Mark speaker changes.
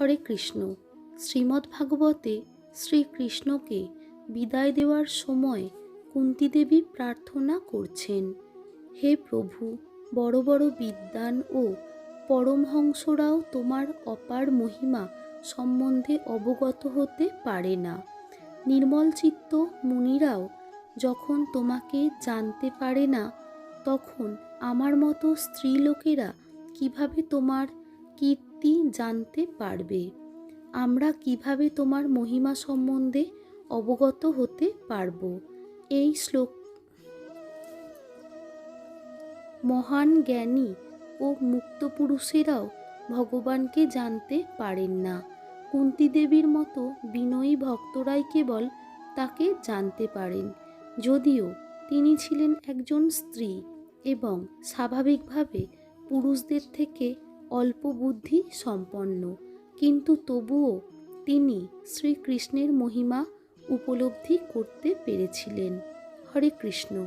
Speaker 1: হরে কৃষ্ণ। শ্রীমদ্ ভাগবতে শ্রীকৃষ্ণকে বিদায় দেওয়ার সময় কুন্তি দেবী প্রার্থনা করছেন, হে প্রভু, বড় বড় বিদ্বান ও পরমহংসরাও তোমার অপার মহিমা সম্বন্ধে অবগত হতে পারে না। নির্মল চিত্ত মুনিরাও যখন তোমাকে জানতে পারে না, তখন আমার মতো স্ত্রীলোকেরা কীভাবে তোমার কীর্তি জানতে পারবে। আমরা কীভাবে তোমার মহিমা সম্বন্ধে অবগত হতে পারব? এই শ্লোক মহান জ্ঞানী ও মুক্ত পুরুষেরাও ভগবানকে জানতে পারেন না। কুন্তি দেবীর মতো বিনয়ী ভক্তরাই কেবল তাকে জানতে পারেন। যদিও তিনি ছিলেন একজন স্ত্রী এবং স্বাভাবিকভাবে পুরুষদের থেকে অল্প বুদ্ধি সম্পন্ন। কিন্তু তবুও তিনি শ্রীকৃষ্ণের মহিমা উপলব্ধি করতে পেরেছিলেন। হরে কৃষ্ণ।